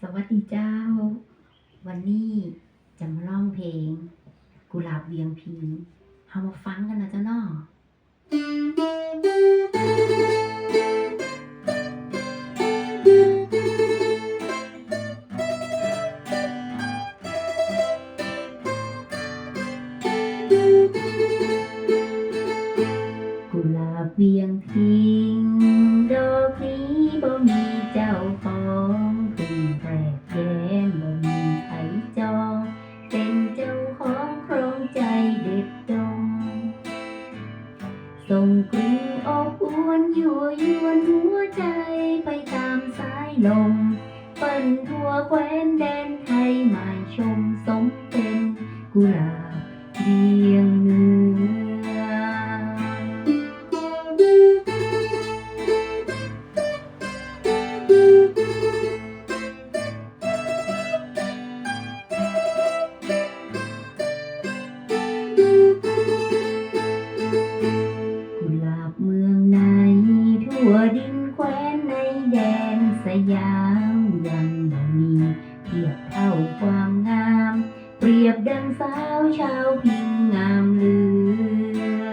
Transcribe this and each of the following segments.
สวัสดีเจ้า วันนี้จะมาร้องเพลง กุหลาบเวียงพิงเฮามาฟังกันนะเจ้าเนาะกุหลาบเวียงพิงดอกนี้บ่มีเจ้า ยั่วยวนหัวใจไปตามสายลม เปิ้นทั่วแคว้นแดนไทยมาชมสมามยังบ่มีเทียบเท่าความงาม เปรียบดังสาวชาวพิงงามเลือ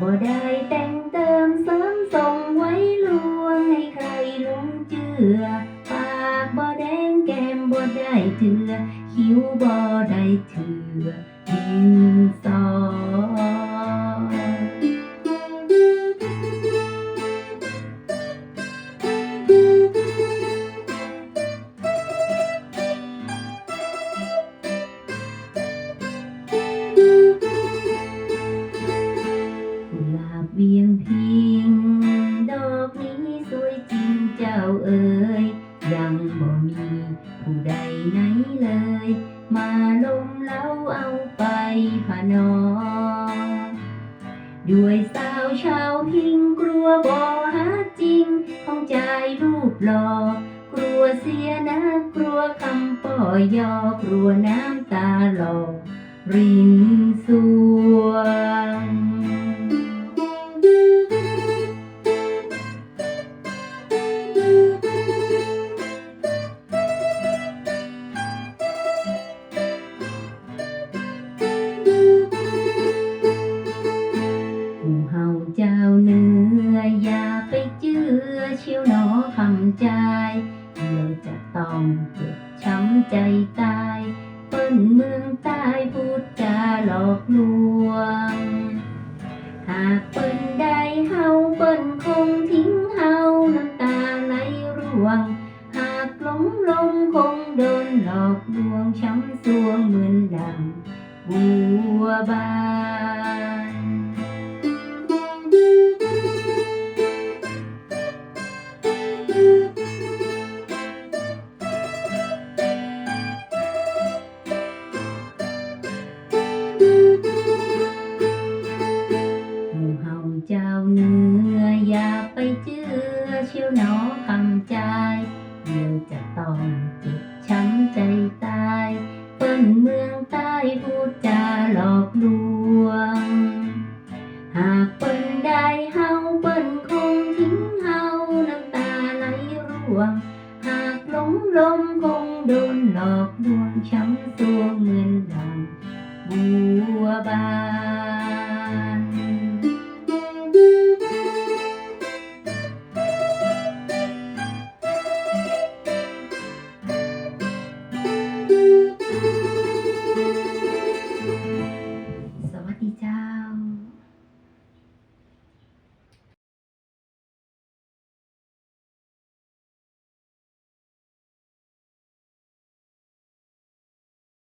บ่ได้แต่งเติมเสริมส่งไว้ลวงให้ใครหลงเจือปากบ่แดงแก้มบ่ได้เถือคิ้วบ่ได้เถือดินสอ พะนอ ด้วยสาวชาวพิงกลัวบ่หาจริง ของใจรูปหลอกลัวเสียนะกลัวคำป่อยอกลัวน้ำตาหลอกรินสู องเจ็บช้ำใจตายเปิ้นเมืองใต้พูดจาหลอกลวง หากเปิ้นได้เฮาเปิ้นคงทิ้งเฮาน้ำตาไหลร่วง หากหลงลงคงโดนหลอกลวงช้ำสวงเหมือนดังบัวบาน lom không đôn nọt buồn trắng xua nguyên đồng bùa ba.